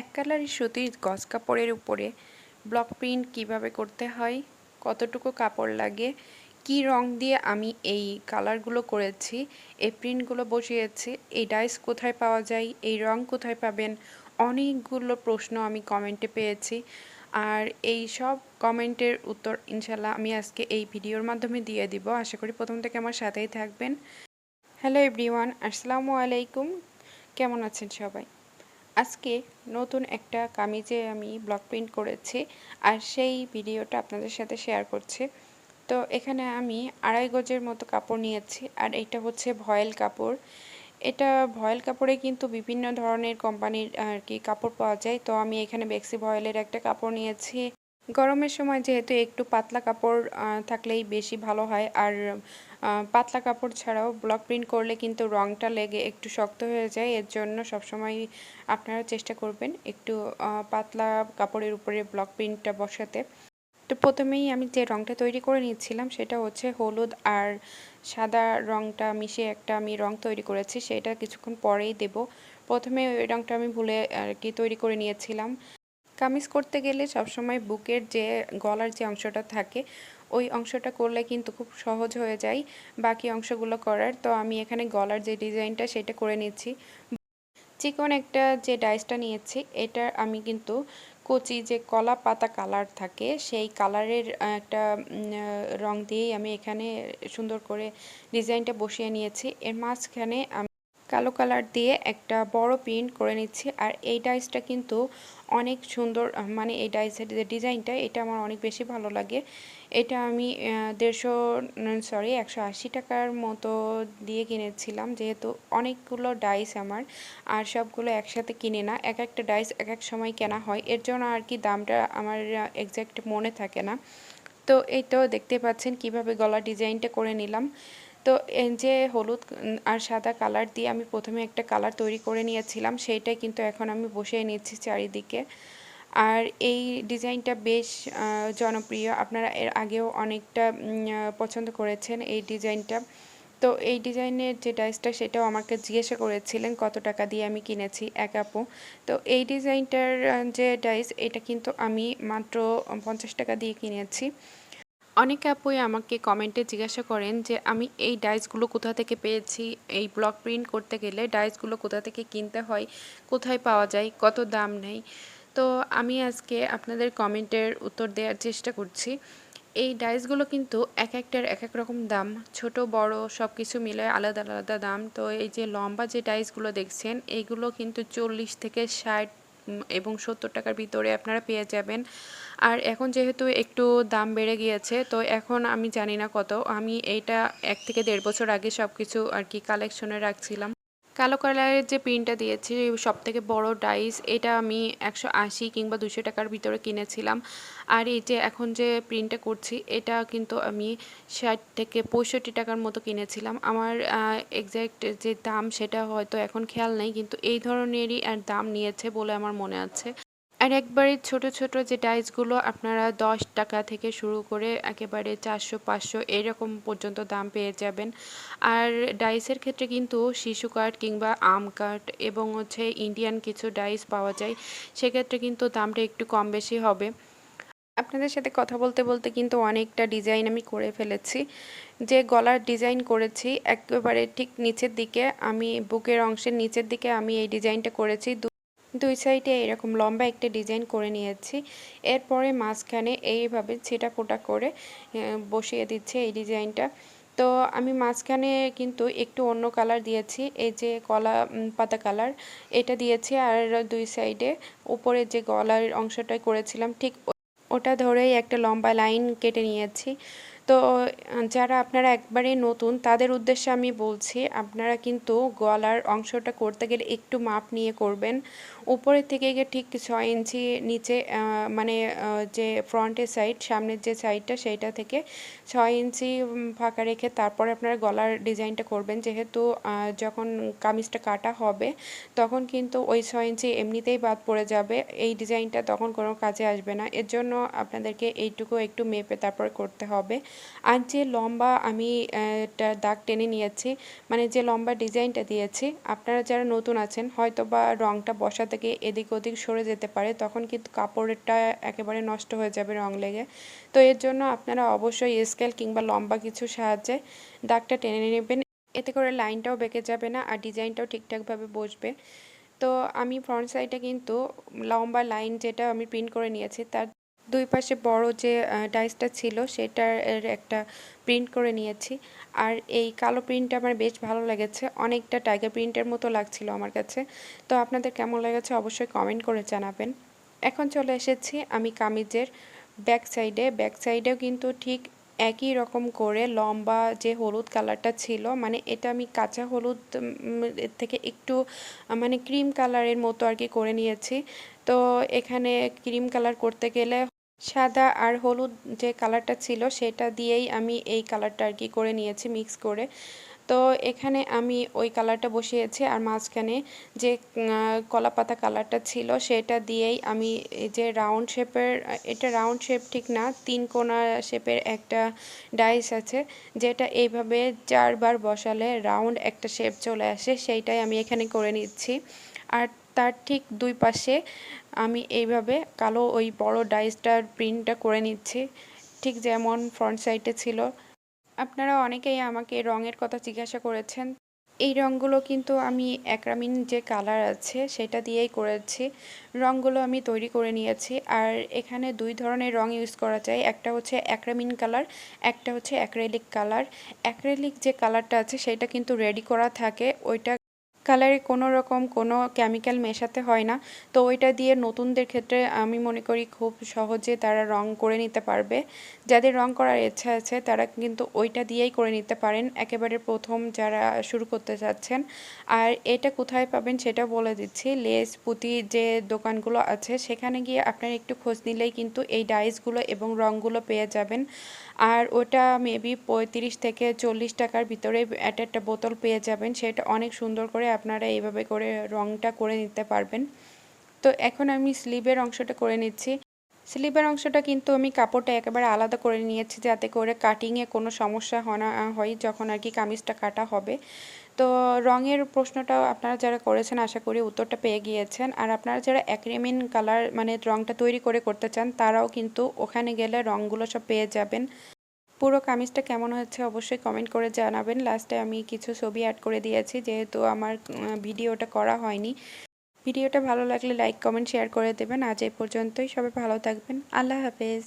এক কালারের সুতির গজ কাপড়ের উপরে ব্লক প্রিন্ট কীভাবে করতে হয়, কতটুকু কাপড় লাগে, কি রং দিয়ে আমি এই কালারগুলো করেছি, এই প্রিন্টগুলো বসিয়েছি, এই ডাইস কোথায় পাওয়া যায়, এই রং কোথায় পাবেন, অনেকগুলো প্রশ্ন আমি কমেন্টে পেয়েছি। আর এই সব কমেন্টের উত্তর ইনশাল্লাহ আমি আজকে এই ভিডিওর মাধ্যমে দিয়ে দিব। আশা করি প্রথম থেকে আমার সাথেই থাকবেন। হ্যালো এভরিওয়ান আসসালামু আলাইকুম। কেমন আছেন সবাই? আজকে নতুন একটা কামিজে আমি ব্লক প্রিন্ট করেছি আর সেই ভিডিওটা আপনাদের সাথে শেয়ার করছি। তো এখানে আমি আড়াই গজের মতো কাপড় নিয়েছি আর এটা হচ্ছে ভয়েল কাপড়। এটা ভয়েল কাপড়ে কিন্তু বিভিন্ন ধরনের কোম্পানির আর কি কাপড় পাওয়া যায়। তো আমি এখানে বেক্সি ভয়েলের একটা কাপড় নিয়েছি। গরমের সময় যেহেতু একটু পাতলা কাপড় থাকলেই বেশি ভালো হয়। আর পাতলা কাপড় ছাড়াও ব্লক প্রিন্ট করলে কিন্তু রংটা লেগে একটু শক্ত হয়ে যায়। এর জন্য সবসময় আপনারা চেষ্টা করবেন একটু পাতলা কাপড়ের উপরে ব্লক প্রিন্টটা বসাতে। তো প্রথমেই আমি যে রংটা তৈরি করে নিচ্ছিলাম সেটা হচ্ছে হলুদ আর সাদা রংটা মিশিয়ে একটা আমি রং তৈরি করেছি। সেটা কিছুক্ষণ পরেই দেব। প্রথমে ওই রংটা আমি ভুলে আর কি তৈরি করে নিয়েছিলাম। কামিজ করতে গেলে সবসময় বুকের যে গলার যে অংশটা থাকে, ওই অংশটা করলে কিন্তু খুব সহজ হয়ে যায় বাকি অংশগুলো করার। তো আমি এখানে গলার যে ডিজাইনটা সেটা করে নিচ্ছি। চিকন একটা যে ডাইসটা নিয়েছি, এটা আমি কিন্তু কচি যে কলা পাতা কালার থাকে, সেই কালারের একটা রং দিয়েই আমি এখানে সুন্দর করে ডিজাইনটা বসিয়ে নিয়েছি। এর মাঝখানে আমি কালো কালার দিয়ে একটা বড় প্রিন্ট করে নিচ্ছি। আর এই ডাইসটা কিন্তু অনেক সুন্দর মানে এই ডাইসের যে ডিজাইনটা এটা আমার অনেক বেশি ভালো লাগে। এটা আমি দেড়শো সরি একশো আশি টাকার মতো দিয়ে কিনেছিলাম, যেহেতু অনেকগুলো ডাইস আমার, আর সবগুলো একসাথে কিনে না। এক একটা ডাইস এক এক সময় কেনা হয়। এর জন্য আর কি দামটা আমার এক্স্যাক্ট মনে থাকে না। তো এই তো দেখতে পাচ্ছেন কীভাবে গলা ডিজাইনটা করে নিলাম। তো এই যে হলুদ আর সাদা কালার দিয়ে আমি প্রথমে একটা কালার তৈরি করে নিয়েছিলাম, সেইটাই কিন্তু এখন আমি বসিয়ে নিচ্ছি চারিদিকে। আর এই ডিজাইনটা বেশ জনপ্রিয়। আপনারা এর আগেও অনেকটা পছন্দ করেছেন এই ডিজাইনটা। তো এই ডিজাইনের যে ডাইসটা, সেটাও আমাকে জিজ্ঞাসা করেছিলেন, কত টাকা দিয়ে আমি কিনেছি, এক আপু। তো এই ডিজাইনটার যে ডাইস, এটা কিন্তু আমি মাত্র পঞ্চাশ টাকা দিয়ে কিনেছি। অনেক আপুই আমাকে কমেন্টে জিজ্ঞাসা করেন যে, আমি এই ডাইসগুলো কোথা থেকে পেয়েছি? এই ব্লক প্রিন্ট করতে গেলে ডাইসগুলো কোথা থেকে কিনতে হয়? কোথায় পাওয়া যায়? কত দাম নেই? তো আমি আজকে আপনাদের কমেন্টের উত্তর দেওয়ার চেষ্টা করছি। এই ডাইসগুলো কিন্তু এক একটার এক এক রকম দাম। ছোট, বড় সব কিছু মিলে আলাদা আলাদা দাম। তো এই যে লম্বা যে ডাইসগুলো দেখছেন, এইগুলো কিন্তু চল্লিশ থেকে ষাট এবং সত্তর টাকার ভিতরে আপনারা পেয়ে যাবেন। আর এখন যেহেতু একটু দাম বেড়ে গিয়েছে, তো এখন আমি জানি না কত। আমি এইটা এক থেকে দেড় বছর আগে সব কিছু আর কি কালেকশনে রাখছিলাম। কালো কালারের যে পিনটা দিয়েছি সব থেকে বড়ো ডাইস, এটা আমি একশো আশি কিংবা দুশো টাকার ভিতরে কিনেছিলাম। আর এই যে এখন যে প্রিন্টটা করছি, এটা কিন্তু আমি ষাট থেকে পঁয়ষট্টি টাকার মতো কিনেছিলাম। আমার এক্স্যাক্ট যে দাম, সেটা হয়তো এখন খেয়াল নেই, কিন্তু এই ধরনেরই আর দাম নিয়েছে বলে আমার মনে আছে। আর একবারে ছোট ছোট যে ডাইসগুলো আপনারা দশ টাকা থেকে শুরু করে একেবারে চারশো, পাঁচশো এরকম পর্যন্ত দাম পেয়ে যাবেন। আর ডাইসের ক্ষেত্রে কিন্তু শিশু কাঠ কিংবা আম কাঠ এবং হচ্ছে ইন্ডিয়ান কিছু ডাইস পাওয়া যায়, সেক্ষেত্রে কিন্তু দামটা একটু কম বেশি হবে। আপনাদের সাথে কথা বলতে বলতে কিন্তু অনেকটা ডিজাইন আমি করে ফেলেছি। যে গলার ডিজাইন করেছি, একেবারে ঠিক নিচের দিকে, আমি বুকের অংশের নিচের দিকে আমি এই ডিজাইনটা করেছি। দুই সাইডে এরকম লম্বা একটা ডিজাইন করে নিয়েছি। এরপরে মাঝখানে এইভাবে ছিটা ফোটা করে বসিয়ে দিচ্ছে এই ডিজাইনটা। তো আমি মাঝখানে কিন্তু একটু অন্য কালার দিয়েছি, এই যে কলা পাতা কালার এটা দিয়েছি। আর দুই সাইডে উপরে যে গলার অংশটাই করেছিলাম, ঠিক ওটা ধরেই একটা লম্বা লাইন কেটে নিয়েছি। তো যারা আপনারা একবারে নতুন, তাদের উদ্দেশ্যে আমি বলছি, আপনারা কিন্তু গলার অংশটা করতে গেলে একটু মাপ নিয়ে করবেন। উপরের থেকে গিয়ে ঠিক ছয় ইঞ্চি নিচে মানে যে ফ্রন্টের সাইড সামনের যে সাইডটা সেইটা থেকে ছয় ইঞ্চি ফাঁকা রেখে তারপরে আপনারা গলার ডিজাইনটা করবেন। যেহেতু যখন কামিজটা কাটা হবে, তখন কিন্তু ওই ছয় ইঞ্চি এমনিতেই বাদ পড়ে যাবে। এই ডিজাইনটা তখন কোনো কাজে আসবে না। এর জন্য আপনাদেরকে এইটুকু একটু মেপে তারপর করতে হবে। আর যে লম্বা আমি দাগ টেনে নিয়েছি মানে যে লম্বা ডিজাইনটা দিয়েছি, আপনারা যারা নতুন আছেন হয়তো বা রঙটা বসা থেকে এদিক ওদিক সরে যেতে পারে, তখন কিন্তু কাপড়টা একেবারে নষ্ট হয়ে যাবে রং লেগে। তো এর জন্য আপনারা অবশ্যই স্কেল কিংবা লম্বা কিছু সাহায্যে দাগটা টেনে নেবেন। এতে করে লাইনটাও বেঁকে যাবে না আর ডিজাইনটাও ঠিকঠাকভাবে বসবে। তো আমি ফ্রন্ট সাইডে কিন্তু লম্বা লাইন যেটা আমি প্রিন্ট করে নিয়েছি, তার দুই পাশে বড় যে ডাইসটা ছিল সেটার একটা প্রিন্ট করে নিয়েছি। আর এই কালো প্রিন্টটা আমার বেশ ভালো লেগেছে। অনেকটা টাইগার প্রিন্টের মতো লাগছিল আমার কাছে। তো আপনাদের কেমন লেগেছে অবশ্যই কমেন্ট করে জানাবেন। এখন চলে এসেছি আমি কামিজের ব্যাক সাইডে ব্যাক সাইডেও কিন্তু ঠিক একই রকম করে লম্বা যে হলুদ কালারটা ছিল মানে এটা আমি কাঁচা হলুদ থেকে একটু মানে ক্রিম কালারের মতো আর কি করে নিয়েছি। তো এখানে ক্রিম কালার করতে গেলে সাদা আর হলুদ যে কালারটা ছিল, সেটা দিয়েই আমি এই কালারটা আর কি করে নিয়েছি মিক্স করে। তো এখানে আমি ওই কালারটা বসিয়েছি আর মাঝখানে যে কলা পাতা কালারটা ছিল, সেটা দিয়েই আমি যে রাউন্ড শেপের এটা রাউন্ড শেপ ঠিক না, তিন কোনা শেপের একটা ডাইস আছে, যেটা এইভাবে চারবার বসালে রাউন্ড একটা শেপ চলে আসে, সেইটাই আমি এখানে করে নিচ্ছি। আর তার ঠিক দুই পাশে আমি এইভাবে কালো ওই বড় ডাইসটার প্রিন্টটা করে নিচ্ছি। ঠিক যেমন ফ্রন্ট সাইডে ছিল। আপনারা অনেকেই আমাকে রঙের কথা জিজ্ঞাসা করেছেন। এই রঙগুলো কিন্তু আমি অ্যাক্রামিন যে কালার আছে সেটা দিয়েই করেছি। রঙগুলো আমি তৈরি করে নিয়েছি। আর এখানে দুই ধরনের রং ইউজ করা যায়। একটা হচ্ছে অ্যাক্রামিন কালার, একটা হচ্ছে অ্যাক্রেলিক কালার। অ্যাক্রেলিক যে কালারটা আছে সেটা কিন্তু রেডি করা থাকে। ওইটা কালারে কোনো রকম কোনো কেমিক্যাল মেশাতে হয় না। তো ওইটা দিয়ে নতুনদের ক্ষেত্রে আমি মনে করি খুব সহজে তারা রং করে নিতে পারবে। যাদের রং করার ইচ্ছা আছে, তারা কিন্তু ওইটা দিয়েই করে নিতে পারেন। একেবারে প্রথম যারা শুরু করতে চাচ্ছেন। আর এটা কোথায় পাবেন সেটা বলে দিচ্ছি। লেস পুঁতি যে দোকানগুলো আছে, সেখানে গিয়ে আপনারা একটু খোঁজ নিলেই কিন্তু এই ডাইসগুলো এবং রঙগুলো পেয়ে যাবেন। আর ওটা মেবি পঁয়ত্রিশ থেকে চল্লিশ টাকার ভিতরে একটা একটা বোতল পেয়ে যাবেন। সেটা অনেক সুন্দর করে আপনারা এইভাবে করে রঙটা করে নিতে পারবেন। তো এখন আমি স্লিভের অংশটা করে নিচ্ছি। স্লিভের অংশটা কিন্তু আমি কাপড়টা একেবারে আলাদা করে নিয়েছি যাতে করে কাটিংয়ে কোনো সমস্যা না, হয় যখন আর কি কামিজটা কাটা হবে। তো রঙের প্রশ্নটাও আপনারা যারা করেছেন, আশা করি উত্তরটা পেয়ে গিয়েছেন। আর আপনারা যারা অ্যাক্রিমিন কালার মানে রঙটা তৈরি করে করতে চান, তারাও কিন্তু ওখানে গেলে রঙগুলো সব পেয়ে যাবেন। পুরো কামিজটা কেমন হচ্ছে অবশ্যই কমেন্ট করে জানাবেন। লাস্টে আমি কিছু ছবি অ্যাড করে দিয়েছি, যেহেতু আমার ভিডিওটা করা হয়নি। ভিডিওটা ভালো লাগলে লাইক কমেন্ট শেয়ার করে দেবেন। আজ এই পর্যন্তই। সবাই ভালো থাকবেন। আল্লাহ হাফেজ।